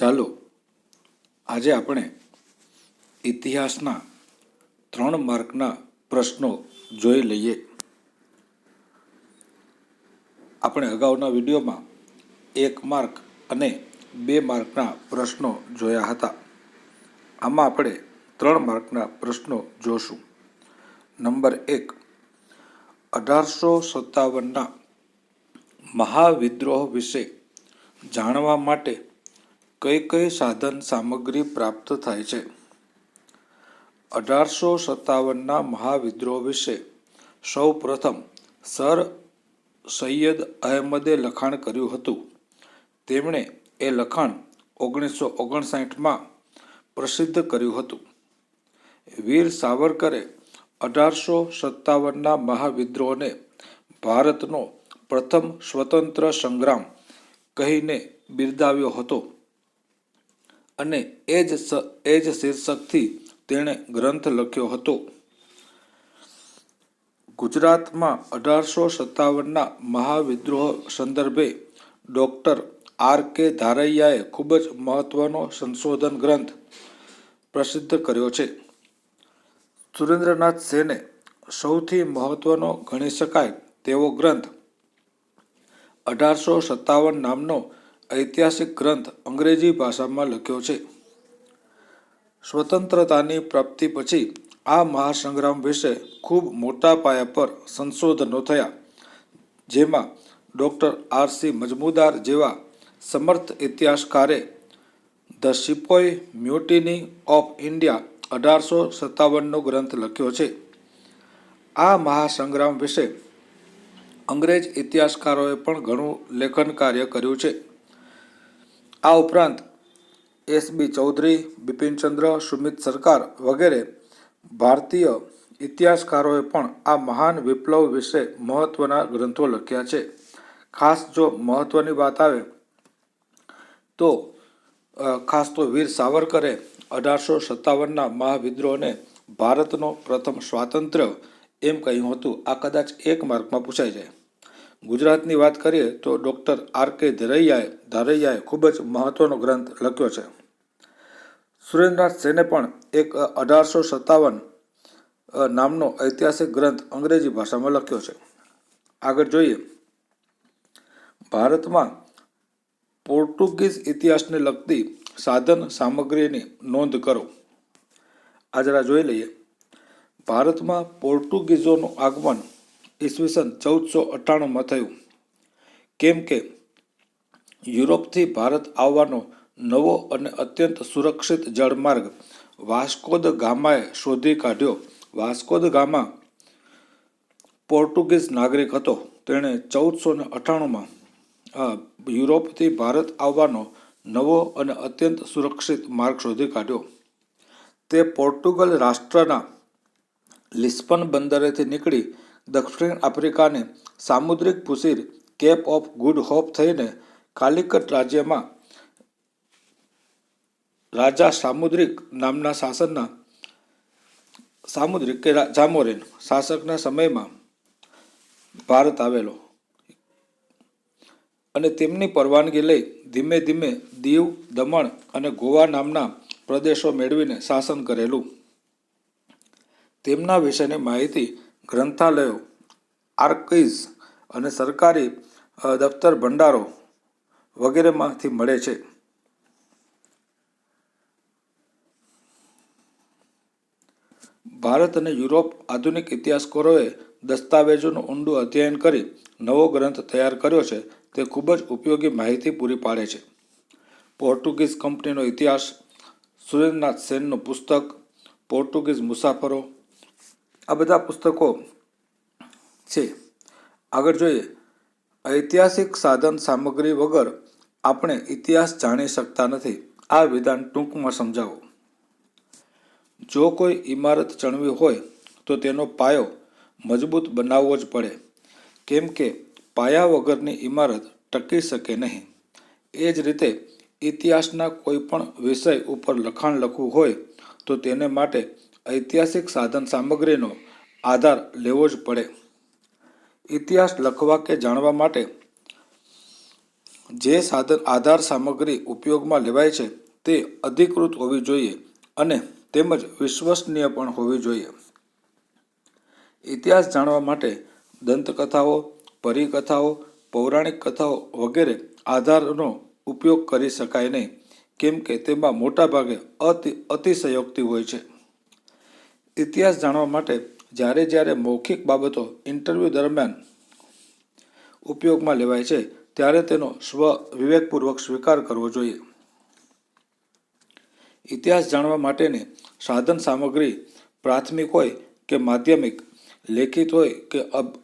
ચાલો, આજે આપણે ઇતિહાસના ત્રણ માર્કના પ્રશ્નો જોઈ લઈએ. આપણે અગાઉના વિડીયોમાં એક માર્ક અને બે માર્કના પ્રશ્નો જોયા હતા. આમાં આપણે ત્રણ માર્કના પ્રશ્નો જોશું. નંબર એક, અઢારસો સત્તાવનના મહાવિદ્રોહ વિશે જાણવા માટે કઈ કઈ સાધન સામગ્રી પ્રાપ્ત થાય છે? અઢારસો સત્તાવનના મહાવિદ્રોહ વિશે સૌ પ્રથમ સર સૈયદ અહેમદે લખાણ કર્યું હતું. તેમણે એ લખાણ ઓગણીસો ઓગણસાઠમાં પ્રસિદ્ધ કર્યું હતું. વીર સાવરકરે અઢારસો સત્તાવનના મહાવિદ્રોહને ભારતનો પ્રથમ સ્વતંત્ર સંગ્રામ કહીને બિરદાવ્યો હતો. અને એ જ એ જ શીર્ષકથી તેણે ગ્રંથ લખ્યો હતો. ગુજરાતમાં અઢારસો સત્તાવનના મહાવિદ્રોહ સંદર્ભે ડૉક્ટર આર કે ધારૈયાએ ખૂબ જ મહત્વનો સંશોધન ગ્રંથ પ્રસિદ્ધ કર્યો છે. સુરેન્દ્રનાથ સેને સૌથી મહત્વનો ગણી શકાય તેવો ગ્રંથ અઢારસો સત્તાવન નામનો ઐતિહાસિક ગ્રંથ અંગ્રેજી ભાષામાં લખ્યો છે. સ્વતંત્રતાની પ્રાપ્તિ પછી આ મહાસંગ્રામ વિશે ખૂબ મોટા પાયા પર સંશોધનો થયા, જેમાં ડૉક્ટર આરસી મજમુદાર જેવા સમર્થ ઇતિહાસકારે the sepoy mutiny of India અઢારસો સત્તાવનનો ગ્રંથ લખ્યો છે. આ મહાસંગ્રામ વિશે અંગ્રેજ ઇતિહાસકારોએ પણ ઘણું લેખન કાર્ય કર્યું છે. આ ઉપરાંત એસ બી ચૌધરી બિપિનચંદ્ર સુમિત સરકાર વગેરે ભારતીય ઇતિહાસકારોએ પણ આ મહાન વિપ્લવ વિશે મહત્ત્વના ગ્રંથો લખ્યા છે. ખાસ જો મહત્ત્વની વાત આવે તો ખાસ તો વીર સાવરકરે અઢારસો સત્તાવનના મહાવિદ્રોહને ભારતનો પ્રથમ સ્વાતંત્ર્ય એમ કહ્યું હતું. આ કદાચ એક માર્કમાં પૂછાઈ જાય. ગુજરાતની વાત કરીએ તો ડૉક્ટર આર કે ધરૈયાએ, ધારૈયાએ ખૂબ જ મહત્ત્વનો ગ્રંથ લખ્યો છે. સુરેન્દ્રનાથ સેને પણ એક અઢારસો સત્તાવન નામનો ઐતિહાસિક ગ્રંથ અંગ્રેજી ભાષામાં લખ્યો છે. આગળ જોઈએ. ભારતમાં પોર્ટુગીઝ ઇતિહાસને લગતી સાધન સામગ્રીની નોંધ કરો. આ જરા જોઈ લઈએ. ભારતમાં પોર્ટુગીઝોનું આગમન ઈસવીસન ચૌદસો અઠ્ઠાણુંમાં થયું. કેમ કે યુરોપથી ભારત આવવાનો નવો અને અત્યંત સુરક્ષિત જળમાર્ગ વાસ્કોદ ગામાએ શોધી કાઢ્યો. વાસ્કોદ ગામા પોર્ટુગીઝ નાગરિક હતો. તેણે ચૌદસો ને અઠ્ઠાણુંમાં યુરોપથી ભારત આવવાનો નવો અને અત્યંત સુરક્ષિત માર્ગ શોધી કાઢ્યો. તે પોર્ટુગલ રાષ્ટ્રના લિસ્બન બંદરેથી નીકળી દક્ષિણ આફ્રિકાને સામુદ્રિક પુસીર કેપ ઓફ ગુડ હોપ થઈને કાલિકટ રાજ્યમાં રાજા સામુદ્રિક નામના શાસનના સામુદ્રિક કે જામોરેન શાસકના સમયમાં ભારત આવેલો. અને તેમની પરવાનગી લઈ ધીમે ધીમે દીવ, દમણ અને ગોવા નામના પ્રદેશો મેળવીને શાસન કરેલું. તેમના વિશેની માહિતી ગ્રંથાલયો, આર્કઇવ્સ અને સરકારી દફતર ભંડારો વગેરેમાંથી મળે છે. ભારત અને યુરોપ આધુનિક ઇતિહાસકારોએ દસ્તાવેજોનું ઊંડું અધ્યયન કરી નવો ગ્રંથ તૈયાર કર્યો છે. તે ખૂબ જ ઉપયોગી માહિતી પૂરી પાડે છે. પોર્ટુગીઝ કંપનીનો ઇતિહાસ, સુરેન્દ્રનાથ સેનનું પુસ્તક, પોર્ટુગીઝ મુસાફરો આ બધા પુસ્તકો છે. આગળ જોઈએ. ઐતિહાસિક સાધન સામગ્રી વગર આપણે ઇતિહાસ જાણી શકતા નથી. આ વિધાન ટૂંકમાં સમજાવો. જો કોઈ ઇમારત ચણવી હોય તો તેનો પાયો મજબૂત બનાવવો જ પડે. કેમ કે પાયા વગરની ઇમારત ટકી શકે નહીં. એ જ રીતે ઇતિહાસના કોઈ પણ વિષય ઉપર લખાણ લખવું હોય તો તેને માટે ઐતિહાસિક સાધન સામગ્રીનો આધાર લેવો જ પડે. ઇતિહાસ લખવા કે જાણવા માટે જે સાધન આધાર સામગ્રી ઉપયોગમાં લેવાય છે તે અધિકૃત હોવી જોઈએ અને તેમજ વિશ્વસનીય પણ હોવી જોઈએ. ઇતિહાસ જાણવા માટે દંતકથાઓ, પરિકથાઓ, પૌરાણિક કથાઓ વગેરે આધારનો ઉપયોગ કરી શકાય નહીં, કેમ કે તેમાં મોટાભાગે અતિ અતિશયોક્તિ હોય છે. ઇતિહાસ જાણવા માટે જ્યારે જ્યારે મૌખિક બાબતો ઇન્ટરવ્યૂ દરમિયાન ઉપયોગમાં લેવાય છે, ત્યારે તેનો સ્વ વિવેકપૂર્વક સ્વીકાર કરવો જોઈએ. ઇતિહાસ જાણવા માટેની સાધન સામગ્રી પ્રાથમિક હોય કે માધ્યમિક, લેખિત હોય કે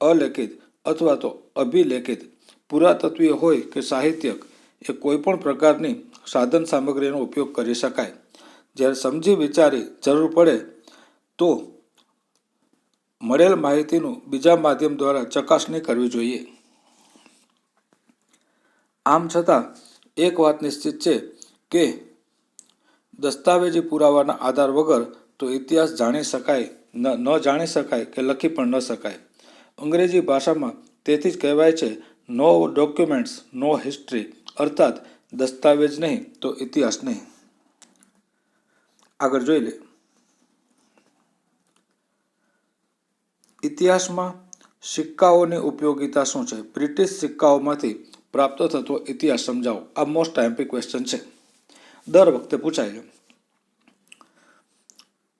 અલેખિત અથવા તો અભિલેખિત, પુરાતત્વીય હોય કે સાહિત્યક, એ કોઈપણ પ્રકારની સાધન સામગ્રીનો ઉપયોગ કરી શકાય. જ્યારે સમજી વિચારી જરૂર પડે તો મળેલ માહિતીનું બીજા માધ્યમ દ્વારા ચકાસણી કરવી જોઈએ. આમ છતાં, એક વાત નિશ્ચિત છે કે દસ્તાવેજી પુરાવાના આધાર વગર તો ઇતિહાસ જાણી શકાય ન જાણી શકાય કે લખી પણ ન શકાય. અંગ્રેજી ભાષામાં તેથી જ કહેવાય છે, નો ડોક્યુમેન્ટ્સ, નો હિસ્ટ્રી અર્થાત દસ્તાવેજ નહીં તો ઇતિહાસ નહીં. આગળ જોઈ લે. ઇતિહાસમાં સિક્કાઓની ઉપયોગિતા શું છે? બ્રિટિશ સિક્કાઓમાંથી પ્રાપ્ત થતો ઇતિહાસ સમજાવો. આ મોસ્ટ એમ્પી ક્વેશ્ચન છે. દર વખતે પૂછાય છે.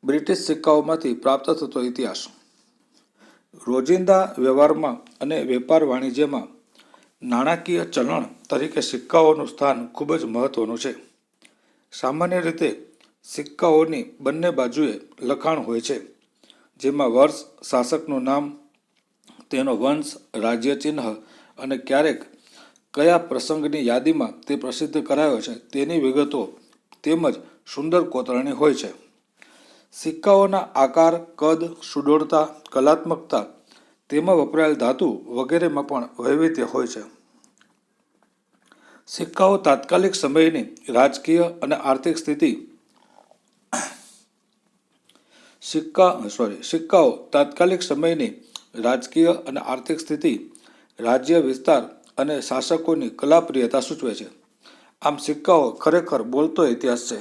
બ્રિટિશ સિક્કાઓમાંથી પ્રાપ્ત થતો ઇતિહાસ. રોજિંદા વ્યવહારમાં અને વેપાર વાણિજ્યમાં નાણાકીય ચલણ તરીકે સિક્કાઓનું સ્થાન ખૂબ જ મહત્વનું છે. સામાન્ય રીતે સિક્કાઓની બંને બાજુએ લખાણ હોય છે. જેમાં વર્ષ શાસકનું નામ, તેનો વંશ, રાજ્ય ચિહ્ન અને ક્યારેક કયા પ્રસંગની યાદીમાં તે પ્રસિદ્ધ કરાયો છે તેની વિગતો તેમજ સુંદર કોતરણી હોય છે. સિક્કાઓના આકાર, કદ, સુડોળતા, કલાત્મકતા તેમાં વપરાયેલ ધાતુ વગેરેમાં પણ વૈવિધ્ય હોય છે. સિક્કાઓ તાત્કાલિક સમયની રાજકીય અને આર્થિક સ્થિતિ સિક્કા સોરી સિક્કાઓ તાત્કાલિક સમયની રાજકીય અને આર્થિક સ્થિતિ, રાજ્ય વિસ્તાર અને શાસકોની કલાપ્રિયતા સૂચવે છે. આમ સિક્કાઓ ખરેખર બોલતો ઇતિહાસ છે.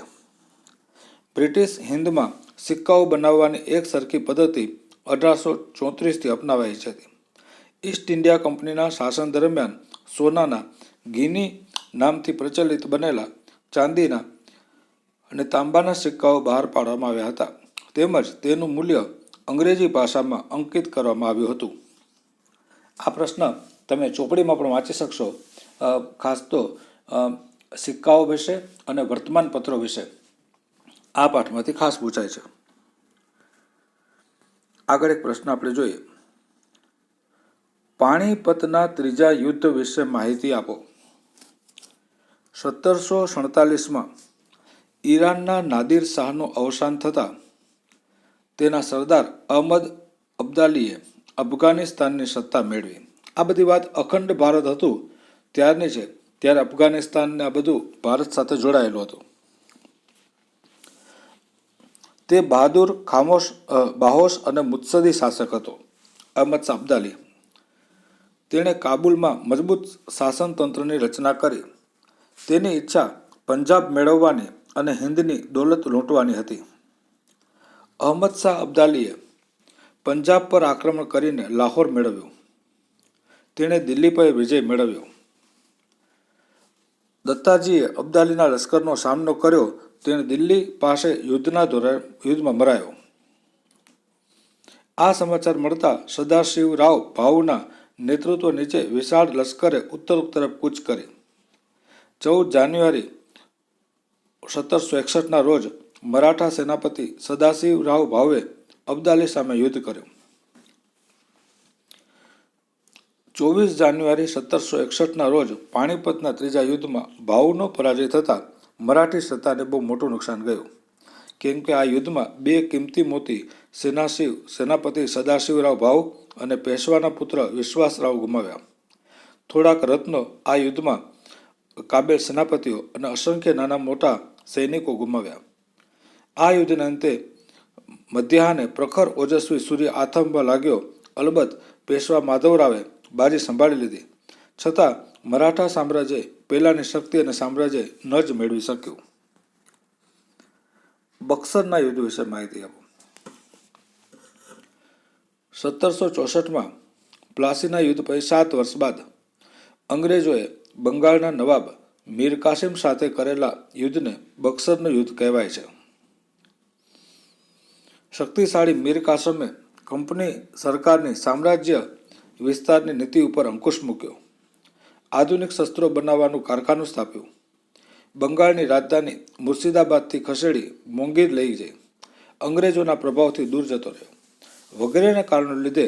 બ્રિટિશ હિન્દમાં સિક્કાઓ બનાવવાની એક સરખી પદ્ધતિ અઢારસો ચોત્રીસથી અપનાવાઈ છે. ઈસ્ટ ઇન્ડિયા કંપનીના શાસન દરમિયાન સોનાના ગીની નામથી પ્રચલિત બનેલા ચાંદીના અને તાંબાના સિક્કાઓ બહાર પાડવામાં આવ્યા હતા. તેમજ તેનું મૂલ્ય અંગ્રેજી ભાષામાં અંકિત કરવામાં આવ્યું હતું. આ પ્રશ્ન તમે ચોપડીમાં પણ વાંચી શકશો. ખાસ તો સિક્કાઓ વિશે અને વર્તમાનપત્રો વિશે. આ પાઠમાંથી ખાસ પૂછાય છે. આગળ એક પ્રશ્ન આપણે જોઈએ. પાણીપતના ત્રીજા યુદ્ધ વિશે માહિતી આપો. સત્તરસો સડતાલીસમાં ઈરાનના નાદિર શાહનું અવસાન થતાં તેના સરદાર અહમદ અબ્દાલીએ અફઘાનિસ્તાનની સત્તા મેળવી. આ બધી વાત અખંડ ભારત હતું, ત્યારની છે ત્યારે અફઘાનિસ્તાનને આ બધું ભારત સાથે જોડાયેલું હતું. તે બહાદુર, ખામોશ બાહોશ અને મુત્સદી શાસક હતો, અહમદ અબ્દાલી. તેણે કાબુલમાં મજબૂત શાસનતંત્રની રચના કરી. તેની ઈચ્છા પંજાબ મેળવવાની અને હિન્દની દોલત લૂંટવાની હતી. અહમદ શાહ અબ્દાલીએ પંજાબ પર આક્રમણ કરીને લાહોર મેળવ્યો. તેણે દિલ્હી પર વિજય મેળવ્યો. દત્તાજીએ અબ્દાલીના લશ્કરનો સામનો કર્યો, તેણે દિલ્હી પાસે યુદ્ધના ધોરણે, યુદ્ધમાં મરાયો. આ સમાચાર મળતા સદાશિવ રાવ ભાઉના નેતૃત્વ નીચે વિશાળ લશ્કરે ઉત્તર તરફ કૂચ કરી. ચૌદ જાન્યુઆરી સત્તરસો એકસઠના રોજ મરાઠા સેનાપતિ સદાશિવરાવ ભાવે અબ્દાલી સામે યુદ્ધ કર્યું. ચોવીસ જાન્યુઆરી સત્તરસો એકસઠના રોજ પાણીપતના ત્રીજા યુદ્ધમાં ભાવનો પરાજય થતાં મરાઠી સત્તાને બહુ મોટું નુકસાન ગયું. કેમ કે આ યુદ્ધમાં બે કિંમતી મોતી સેનાશિવ, સેનાપતિ સદાશિવરાવ ભાવ અને પેશવાના પુત્ર વિશ્વાસરાવ ગુમાવ્યા. થોડાક રત્નો આ યુદ્ધમાં કાબેલ સેનાપતિઓ અને અસંખ્ય નાના મોટા સૈનિકો ગુમાવ્યા. આ યુદ્ધના અંતે મધ્યાહને પ્રખર ઓજસ્વી સૂર્ય આથમવા લાગ્યો. અલબત્ત પેશવા માધવરાવે બાજી સંભાળી લીધી. છતાં મરાઠા સામ્રાજ્ય પહેલાંની શક્તિ અને સામ્રાજ્ય ન જ મેળવી શક્યું. બક્સરના યુદ્ધ વિશે માહિતી આપો. સત્તરસો ચોસઠમાં પ્લાસીના યુદ્ધ પછી સાત વર્ષ બાદ અંગ્રેજોએ બંગાળના નવાબ મીર કાસિમ સાથે કરેલા યુદ્ધને બક્સરનું યુદ્ધ કહેવાય છે. શક્તિશાળી મીર કાસમે કંપની સરકારની સામ્રાજ્ય વિસ્તારની નીતિ ઉપર અંકુશ મૂક્યો. આધુનિક શસ્ત્રો બનાવવાનું કારખાનું સ્થાપ્યું. બંગાળની રાજધાની મુર્શિદાબાદથી ખસેડી મોંગીર લઈ જઈ. અંગ્રેજોના પ્રભાવથી દૂર જતો રહ્યો. વગેરેના કારણો લીધે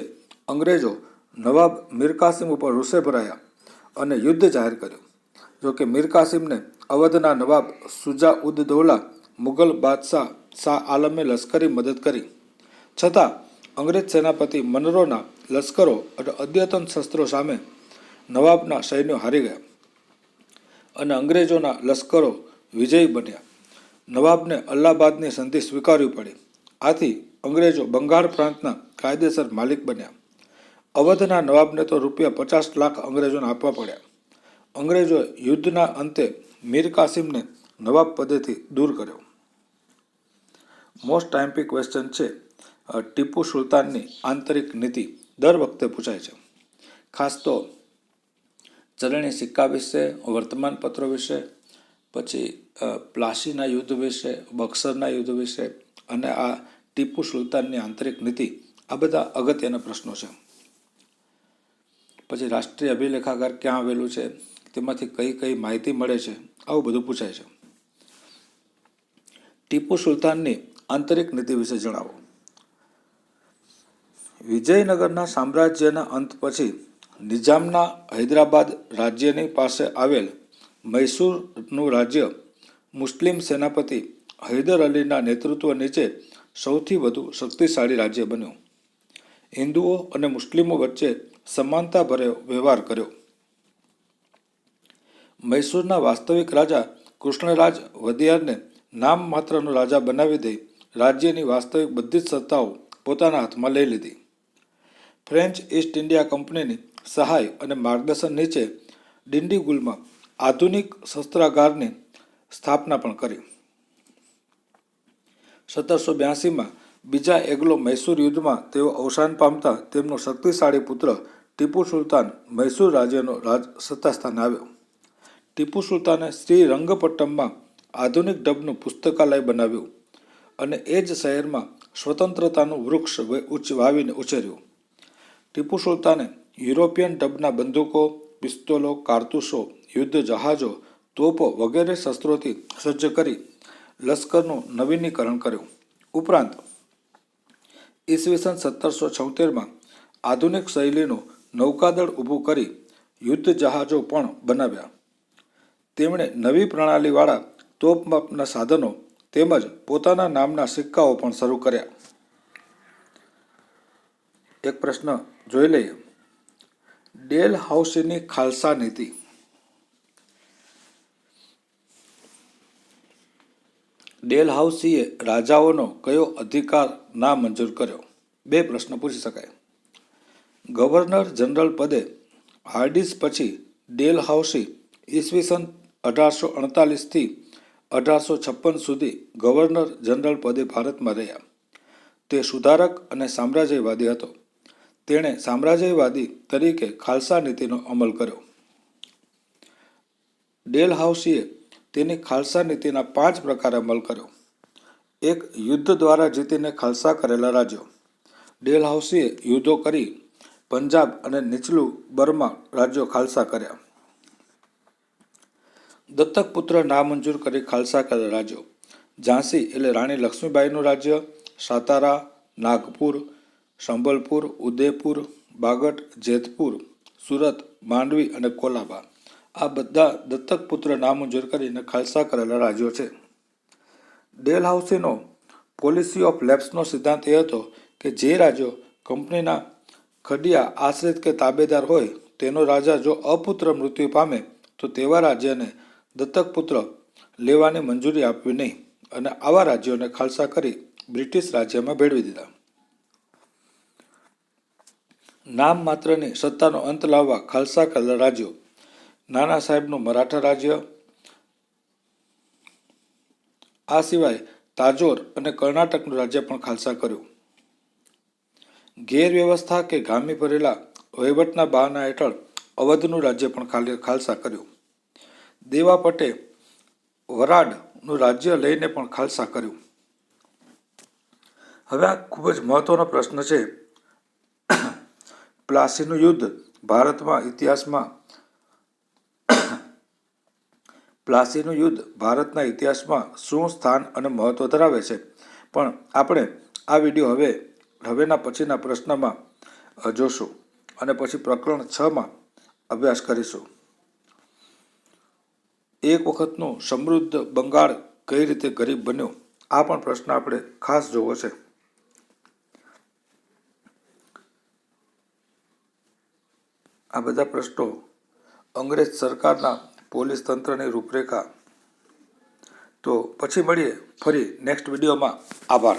અંગ્રેજો નવાબ મીરકાસિમ ઉપર રૂસે ભરાયા અને યુદ્ધ જાહેર કર્યું. જોકે મીર કાસિમને અવધના નવાબ સુજા ઉદ દૌલા મુગલ બાદશાહ શાહ આલમે લશ્કરી મદદ કરી. છતાં, અંગ્રેજ સેનાપતિ મનરોના લશ્કરો અને અદ્યતન શસ્ત્રો સામે નવાબના સૈન્યો હારી ગયા અને અંગ્રેજોના લશ્કરો વિજયી બન્યા. નવાબને અલ્હાબાદની સંધિ સ્વીકારવી પડી. આથી અંગ્રેજો બંગાળ પ્રાંતના કાયદેસર માલિક બન્યા. અવધના નવાબને તો રૂપિયા પચાસ લાખ અંગ્રેજોને આપવા પડ્યા. અંગ્રેજોએ યુદ્ધના અંતે મીર કાસિમને નવાબ પદેથી દૂર કર્યો. મોસ્ટ ટાઈમ્પી ક્વેશ્ચન છે ટીપુ સુલતાનની આંતરિક નીતિ દર વખતે પૂછાય છે. ખાસ તો ચલણી સિક્કા વિશે, વર્તમાનપત્રો વિશે, પછી પ્લાસીના યુદ્ધ વિશે, બક્સરના યુદ્ધ વિશે અને આ ટીપુ સુલતાનની આંતરિક નીતિ, આ બધા અગત્યના પ્રશ્નો છે. પછી રાષ્ટ્રીય અભિલેખાગાર ક્યાં આવેલું છે, તેમાંથી કઈ કઈ માહિતી મળે છે, આવું બધું પૂછાય છે. ટીપુ સુલતાનની આંતરિક નીતિ વિશે જણાવો. વિજયનગરના સામ્રાજ્યના અંત પછી નિઝામના હૈદરાબાદ રાજ્યની પાસે આવેલ મૈસૂરનું રાજ્ય મુસ્લિમ સેનાપતિ હૈદર અલીના નેતૃત્વ નીચે સૌથી વધુ શક્તિશાળી રાજ્ય બન્યું. હિન્દુઓ અને મુસ્લિમો વચ્ચે સમાનતા ભર્યો વ્યવહાર કર્યો. મૈસૂરના વાસ્તવિક રાજા કૃષ્ણરાજ વદિયારને નામ માત્રનો રાજા બનાવી દઈ રાજ્યની વાસ્તવિક બધી જ સત્તાઓ પોતાના હાથમાં લઈ લીધી. ફ્રેન્ચ ઈસ્ટ ઇન્ડિયા કંપનીની સહાય અને માર્ગદર્શન નીચે ડિંડીગુલમાં આધુનિક શસ્ત્રાગારની સ્થાપના પણ કરી. સત્તરસો બ્યાસીમાં બીજા એગ્લો મૈસૂર યુદ્ધમાં તેઓ અવસાન પામતા તેમનો શક્તિશાળી પુત્ર ટીપુ સુલતાન મૈસૂર રાજ્યનો રાજ સત્તાસ્થાન આવ્યો. ટીપુ સુલતાને શ્રી રંગપટ્ટમમાં આધુનિક ઢબનું પુસ્તકાલય બનાવ્યું. અને એ જ શહેરમાં સ્વતંત્રતાનું વૃક્ષ ઉચ્ચ વાવીને ઉછેર્યું. ટીપુ સુલતાને યુરોપિયન ઢબના બંદૂકો, પિસ્તોલો, કારતૂસો, યુદ્ધ જહાજો, તોપો વગેરે શસ્ત્રોથી સજ્જ કરી લશ્કરનું નવીનીકરણ કર્યું. ઉપરાંત ઈસવીસન સત્તરસો છોતેરમાં આધુનિક શૈલીનું નૌકાદળ ઊભું કરી યુદ્ધ જહાજો પણ બનાવ્યા. તેમણે નવી પ્રણાલીવાળા તોપમાપના સાધનો તેમજ પોતાના નામના સિક્કાઓ પણ શરૂ કર્યા. એક પ્રશ્ન જોઈ લઈએ. ડેલ હાઉસીની ખાલસા નીતિ. ડેલ હાઉસીએ રાજાઓનો કયો અધિકાર ના મંજૂર કર્યો? બે પ્રશ્ન પૂછી શકાય. ગવર્નર જનરલ પદે હાર્ડિસ પછી ડેલ હાઉસી ઈસવીસન અઢારસો અડતાલીસથી અઢારસો છપ્પન સુધી ગવર્નર જનરલ પદે ભારતમાં રહ્યા. તે સુધારક અને સામ્રાજ્યવાદી હતો. તેણે સામ્રાજ્યવાદી તરીકે ખાલસા નીતિનો અમલ કર્યો. ડેલ હાઉસીએ તેની ખાલસા નીતિના પાંચ પ્રકાર અમલ કર્યો. એક, યુદ્ધ દ્વારા જીતીને ખાલસા કરેલા રાજ્યો. ડેલ હાઉસીએ યુદ્ધો કરી પંજાબ અને નીચલું બર્મા રાજ્યો ખાલસા કર્યા. દત્તક પુત્ર નામંજૂર કરી ખાલસા કરે રાજ્યો. ઝાંસી એટલે રાણી લક્ષ્મીબાઈનું રાજ્ય, સાતારા, નાગપુર, સંબલપુર, ઉદયપુર, બાગટ, જેતપુર, સુરત, માંડવી અને કોલાબા. આ બધા દત્તક પુત્ર નામંજૂર કરીને ખાલસા કરેલા રાજ્યો છે. ડેલ હાઉસીનો પોલિસી ઓફ લેબ્સનો સિદ્ધાંત એ હતો કે જે રાજ્યો કંપનીના ખડિયા આશ્રિત કે તાબેદાર હોય તેનો રાજા જો અપુત્ર મૃત્યુ પામે, તો તેવા રાજ્યને દત્તક પુત્ર લેવાની મંજૂરી આપવી નહીં અને આવા રાજ્યોને ખાલસા કરી બ્રિટિશ રાજ્યમાં ભેળવી દીધા. નામ માત્રની સત્તાનો અંત લાવવા ખાલસા કરેલા રાજ્યો. નાના સાહેબનું મરાઠા રાજ્ય. આ સિવાય તાજોર અને કર્ણાટકનું રાજ્ય પણ ખાલસા કર્યું. ગેરવ્યવસ્થા કે ગામી ભરેલા વહીવટના બહાના હેઠળ અવધનું રાજ્ય પણ ખાલી- ખાલસા કર્યું. દેવા પટે વરાડનું રાજ્ય લઈને પણ ખાલસા કર્યું. હવે આ ખૂબ જ મહત્વનો પ્રશ્ન છે. પ્લાસીનું યુદ્ધ ભારતમાં ઇતિહાસમાં પ્લાસીનું યુદ્ધ ભારતના ઇતિહાસમાં શું સ્થાન અને મહત્વ ધરાવે છે? પણ આપણે આ વીડિયો હવે, હવેના પછીના પ્રશ્નમાં જોશું અને પછી પ્રકરણ છમાં અભ્યાસ કરીશું. એક વખતનું સમૃદ્ધ બંગાળ કઈ રીતે ગરીબ બન્યો? આ પણ પ્રશ્ન આપણે ખાસ જોવો છે. આ બધા પ્રશ્નો અંગ્રેજ સરકારના પોલીસ તંત્રની રૂપરેખા. તો પછી મળીએ ફરી નેક્સ્ટ વિડીયોમાં આભાર.